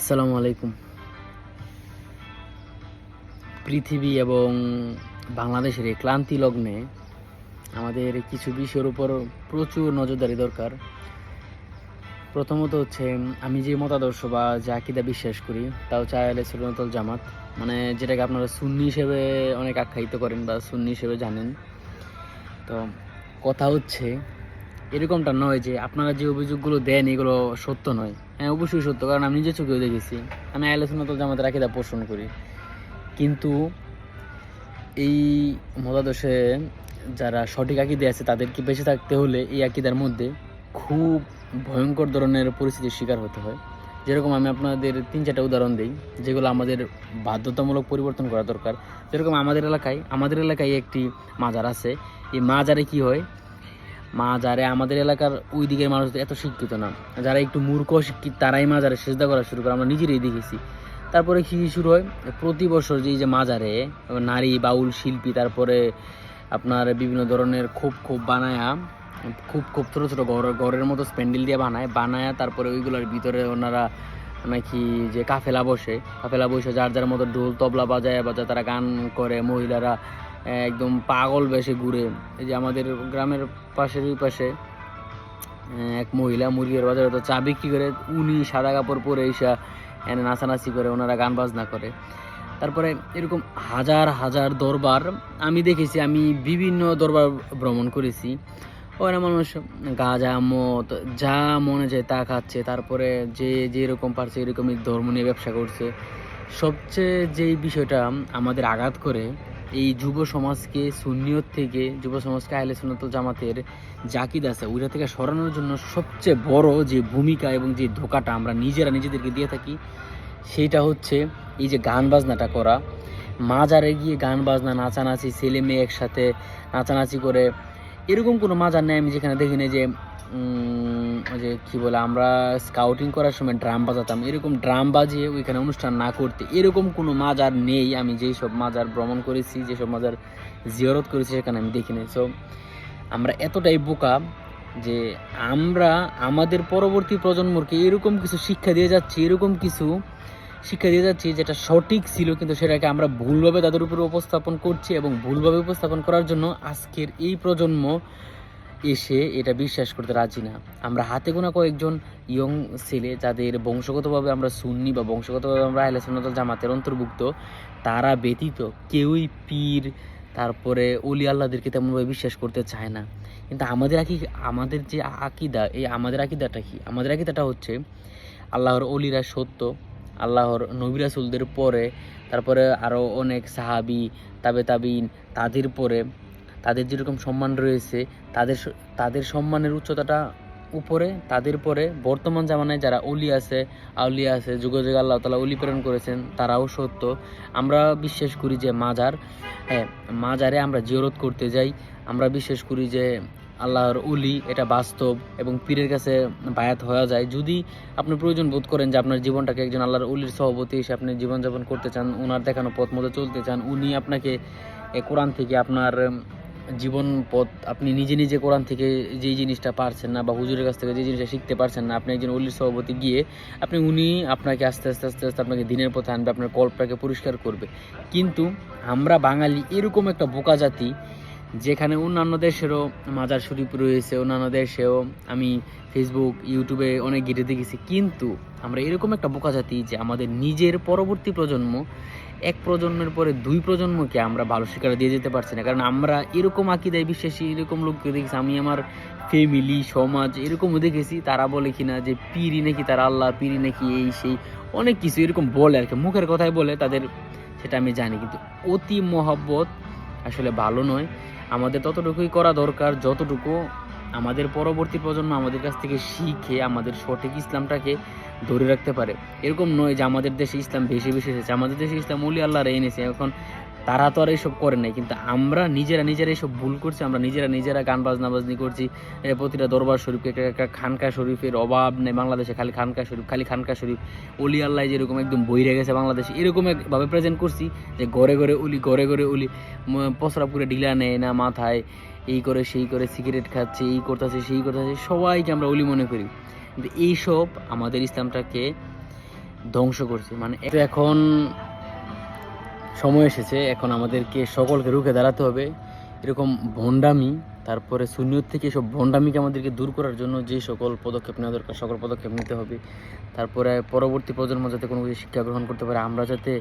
আসসালামু আলাইকুম। পৃথিবী এবং বাংলাদেশের এই ক্লান্তি লগ্নে আমাদের কিছু বিষয়ের উপর প্রচুর নজরদারি দরকার। প্রথমত হচ্ছে, আমি যে মতাদর্শ বা যে আকিদা বিশ্বাস করি, তাও হচ্ছে আয়ালে সুন্নতল জামাত। মানে যেটাকে আপনারা সুন্নি হিসেবে অনেক আখ্যায়িত করেন বা সুন্নি হিসেবে জানেন। তো কথা হচ্ছে এরকমটা নয় যে আপনারা যে অভিযোগগুলো দেন, এগুলো সত্য নয়। হ্যাঁ অবশ্যই সত্য, কারণ আমি নিজে চোখেও দেখেছি। আমি আলোচনা তো জামাতের আকিদা পোষণ করি। কিন্তু এই মতাদর্শে যারা সঠিক আকিদে আছে, তাদেরকে বেঁচে থাকতে হলে এই আকিদার মধ্যে খুব ভয়ঙ্কর ধরনের পরিস্থিতির শিকার হতে হয়। যেরকম আমি আপনাদের তিন চারটা উদাহরণ দিই, যেগুলো আমাদের বাধ্যতামূলক পরিবর্তন করা দরকার। যেরকম আমাদের এলাকায় আমাদের এলাকায় একটি মাজার আছে। এই মাজারে কি হয়? মাজারে আমাদের এলাকার ওই দিকের মানুষ এত শিক্ষিত না, যারা একটু মূর্খ শিক্ষিত তারাই মাজারে সেজদা করা শুরু করে, আমরা নিজেরাই দেখেছি। তারপরে কি শুরু হয়? প্রতি বছর যে যে মাজারে নারী, বাউল, শিল্পী, তারপরে আপনার বিভিন্ন ধরনের খোপ খোপ বানায়া, খুব খুব ছোটো ছোটো ঘর, ঘরের মতো স্প্যান্ডেল দিয়ে বানায়, বানায়া তারপরে ওইগুলোর ভিতরে ওনারা নাকি যে কাফেলা বসে কাফেলা বসে যার যার মতো ঢোল, তবলা বাজায় বাজায় তারা গান করে, মহিলারা একদম পাগল বেশে ঘুরে। এই যে আমাদের গ্রামের পাশের ওই পাশে এক মহিলা মুরগির বাজারে তো চা বিক্রি করে, উনি সাদা কাপড় পরে এসা এনে নাচানাচি করে, ওনারা গান বাজনা করে। তারপরে এরকম হাজার হাজার দরবার আমি দেখেছি, আমি বিভিন্ন দরবার ভ্রমণ করেছি। ওরা মানুষ গাঁজা, মদ, যা মনে যায় তা খাচ্ছে। তারপরে যে যেরকম পারছে, এরকমই ধর্ম নিয়ে ব্যবসা করছে। সবচেয়ে যেই বিষয়টা আমাদের আঘাত করে এই যুব সমাজকে, সুন্নিয়ত থেকে, যুব সমাজকে আহলে সুন্নত জামাতের জাকিদ আছে। ওইটা থেকে সরানোর জন্য সবচেয়ে বড় যে ভূমিকা এবং যে ধোকাটা আমরা নিজেরা নিজেদেরকে দিয়ে থাকি সেইটা হচ্ছে এই যে গান বাজনাটা করা। মাজারে গিয়ে গান বাজনা, নাচানাচি, ছেলে মেয়ে একসাথে নাচানাচি করে, এরকম কোনো মাজার নেই আমি যেখানে দেখিনি যে ওই যে কী বলে, আমরা স্কাউটিং করার সময় ড্রাম বাজাতাম। এরকম ড্রাম বাজিয়ে ওইখানে অনুষ্ঠান না করতে এরকম কোনো মাজার নেই। আমি যেই সব মাজার ভ্রমণ করেছি যেসব মাজার জিয়ারত করেছি, সেখানে আমি দেখিনি সো আমরা এতটাই বোকা যে আমরা আমাদের পরবর্তী প্রজন্মকে এরকম কিছু শিক্ষা দিয়ে যাচ্ছি, এরকম কিছু শিক্ষা দিয়ে যাচ্ছি যেটা সঠিক ছিল, কিন্তু সেটাকে আমরা ভুলভাবে তাদের উপরে উপস্থাপন করছি এবং ভুলভাবে উপস্থাপন করার জন্য আজকের এই প্রজন্ম এসে এটা বিশ্বাস করতে রাজি না। আমরা হাতে গোনা কয়েকজন ইয়ং ছেলে যাদের বংশগতভাবে আমরা সুন্নি বা বংশগতভাবে আমরা আহলে সুন্নাতুল জামাতের অন্তর্ভুক্ত, তারা ব্যতীত কেউই পীর, তারপরে অলি আল্লাহদেরকে তেমনভাবে বিশ্বাস করতে চায় না। কিন্তু আমাদের আকি, আমাদের যে আকিদা, এই আমাদের আকিদাটা কি? আমাদের আকিদাটা হচ্ছে আল্লাহর অলিরা সত্য, আল্লাহর নবী রাসূলদের পরে, তারপরে আরও অনেক সাহাবি, তাবে তাবিন, তাদের পরে তাদের যেরকম সম্মান রয়েছে, তাদের তাদের সম্মানের উচ্চতাটা উপরে, তাদের পরে বর্তমান জামানায় যারা অলি আছে, আউলিয়া আছে যুগ যুগ আল্লাহ তালা অলি প্রেরণ করেছেন, তারাও সত্য। আমরা বিশ্বাস করি যে মাজার হ্যাঁ মাজারে আমরা জিয়রত করতে যাই। আমরা বিশ্বাস করি যে আল্লাহর উলি এটা বাস্তব এবং পীরের কাছে বায়াত হওয়া যায়। যদি আপনি প্রয়োজন বোধ করেন যে আপনার জীবনটাকে একজন আল্লাহর উলির সভাপতি হিসেবে আপনি জীবনযাপন করতে চান ওনার দেখানো পথ মতো চলতে চান, উনি আপনাকে কোরআন থেকে আপনার জীবন পথ আপনি নিজে নিজে কোরআন থেকে যেই জিনিসটা পারছেন না বা হুজুরের কাছ থেকে যে জিনিসটা শিখতে পারছেন না, আপনি একজন উলির সভাপতি গিয়ে আপনি উনি আপনাকে আস্তে আস্তে আস্তে আস্তে আপনাকে দিনের পথে আনবে, আপনার কল্পটাকে পরিষ্কার করবে। কিন্তু আমরা বাঙালি এরকম একটা বোকা জাতি যেখানে অন্যান্য দেশেরও মাজার শরীফ রয়েছে, অন্যান্য দেশেও আমি ফেসবুক ইউটিউবে অনেক ঘিরে দেখেছি। কিন্তু আমরা এরকম একটা বোকা জাতি যে আমাদের নিজের পরবর্তী প্রজন্ম এক প্রজন্মের পরে দুই প্রজন্মকে আমরা ভালো শিক্ষা দিয়ে যেতে পারছি না। কারণ আমরা এরকম আকিদায় বিশ্বাসী, এরকম লোককে দেখেছি, আমি আমার ফ্যামিলি সমাজ এরকমও দেখেছি, তারা বলে কিনা যে পিরি নাকি তার আল্লাহ পিরি নাকি এই সেই, অনেক কিছু এরকম বলে আর কি। মুখের কথাই বলে তাদের, সেটা আমি জানি। কিন্তু অতি মহাব্বত আসলে ভালো নয়। আমাদের ততটুকুই করা দরকার, যতটুকু আমাদের পরবর্তী প্রজন্ম আমাদের কাছ থেকে শিখে, আমাদের সঠিক ইসলামটাকে ধরে রাখতে পারে। এরকম নয় যে আমাদের দেশে ইসলাম বেশি বেশি এসেছে। আমাদের দেশে ইসলাম উলি আল্লাহরা এনেছে। এখন তারা তো আর এইসব করে নাই। কিন্তু আমরা নিজেরা নিজেরা এইসব ভুল করছি, আমরা নিজেরা নিজেরা গান বাজনা বাজনি করছি। প্রতিটা দরবার শরীফ একটা একটা খানকা শরীফের অভাব নেই বাংলাদেশে, খালি খানকা শরীফ, খালি খানকা শরীফ। অলি আল্লাহ যেরকম একদম বইরে গেছে বাংলাদেশে। এরকম একভাবে প্রেজেন্ট করছি যে ঘরে ঘরে অলি, ঘরে ঘরে ম- প্রস্রাব করে ঢিলা নেয় না মাথায়। এই করে, সেই করে সিগারেট খাচ্ছে, এই করতেছে, সেই করতেছে। সবাইকে আমরা অলি মনে করি। কিন্তু এইসব আমাদের ইসলামটাকে ধ্বংস করছে। মানে এখন সময় এসেছে, এখন আমাদেরকে সকলকে রুখে দাঁড়াতে হবে। এরকম ভণ্ডামি, তারপরে শূন্যত থেকে সব ভণ্ডামিকে আমাদেরকে দূর করার জন্য যে সকল পদক্ষেপ নেওয়া দরকার, সকল পদক্ষেপ নিতে হবে। তারপরে পরবর্তী প্রজন্ম যাতে কোনো কিছু শিক্ষা গ্রহণ করতে পারে, আমরা যাতে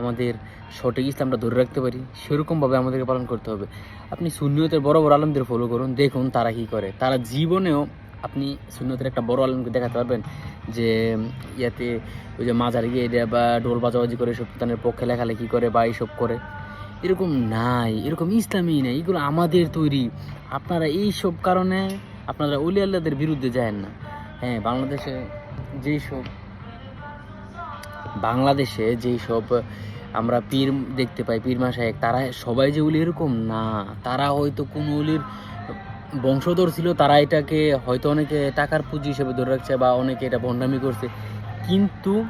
আমাদের সঠিক ইসলামটা ধরে রাখতে পারি, সেরকমভাবে আমাদেরকে পালন করতে হবে। আপনি শূন্যতের বড় বড় আলমদের ফলো করুন, দেখুন তারা কী করে। তারা জীবনেও আপনি শূন্যতের একটা বড় আলমকে দেখাতে পারবেন যে ইয়াতে ওই যে মাঝারি গিয়ে বা ঢোল বাজাবাজি করে সব তাদের পক্ষে লেখালেখি করে বা এইসব করে। এরকম নাই, এরকম ইসলামই নাই, এগুলো আমাদের তৈরি। আপনারা এই সব কারণে আপনারা অলি আল্লাদের বিরুদ্ধে যায় না। হ্যাঁ বাংলাদেশে যেই সব বাংলাদেশে যেই সব আমরা পীর দেখতে পাই, পীর মাসায়েক তারা সবাই যে উলি এরকম না। তারা হয়তো কোনো উলির বংশধর ছিল, তারা এটাকে হয়তো অনেকে টাকার পুঁজি হিসেবে ধরে রাখছে বা অনেকে এটা ভণ্ডামি করছে। কিন্তু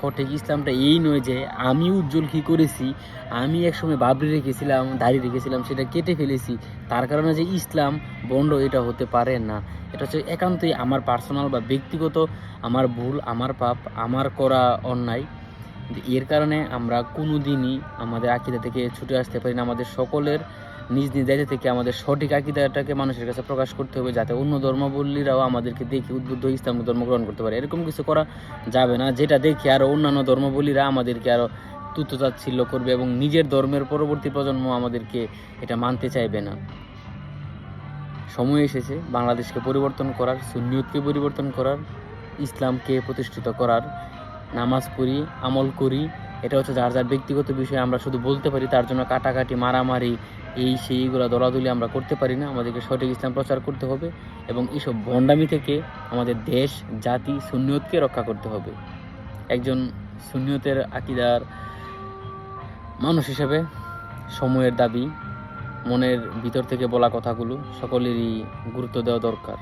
সঠিক ইসলামটা এই নয় যে আমি উজ্জ্বল কী করেছি, আমি একসময় বাবরি রেখেছিলাম, দাড়ি রেখেছিলাম, সেটা কেটে ফেলেছি। তার কারণে যে ইসলাম বন্ড এটা হতে পারে না। এটা হচ্ছে একান্তই আমার পার্সোনাল বা ব্যক্তিগত, আমার ভুল, আমার পাপ, আমার করা অন্যায়। এর কারণে আমরা কোনো দিনই আমাদের আকিদা থেকে ছুটে আসতে পারি না। আমাদের সকলের নিজ নিজ দায়িত্ব থেকে আমাদের সঠিক আকিদাটাকে মানুষের কাছে প্রকাশ করতে হবে যাতে অন্য ধর্মাবলীরাও আমাদেরকে দেখে উদ্বুদ্ধ ইসলাম ধর্ম গ্রহণ করতে পারে। এরকম কিছু করা যাবে না। যেটা দেখে আরও অন্যান্য ধর্মাবলীরা আমাদেরকে আরও তুচ্ছতাচ্ছিল্য করবে এবং নিজের ধর্মের পরবর্তী প্রজন্ম আমাদেরকে এটা মানতে চাইবে না। সময় এসেছে বাংলাদেশকে পরিবর্তন করার, সুন্নিয়তকে পরিবর্তন করার, ইসলামকে প্রতিষ্ঠিত করার। নামাজ পড়ি, আমল করি এটা হচ্ছে যার যার ব্যক্তিগত বিষয়ে, আমরা শুধু বলতে পারি তার জন্য কাটাকাটি, মারামারি, এই সেইগুলো দলাদলি আমরা করতে পারি না। আমাদেরকে সঠিক ইসলাম প্রচার করতে হবে এবং এইসব ভণ্ডামি থেকে আমাদের দেশ, জাতি, সুন্নিয়তকে রক্ষা করতে হবে। একজন সুন্নিয়তের আকিদার মানুষ হিসেবে সময়ের দাবি, মনের ভিতর থেকে বলা কথাগুলো সকলেরই গুরুত্ব দেওয়া দরকার।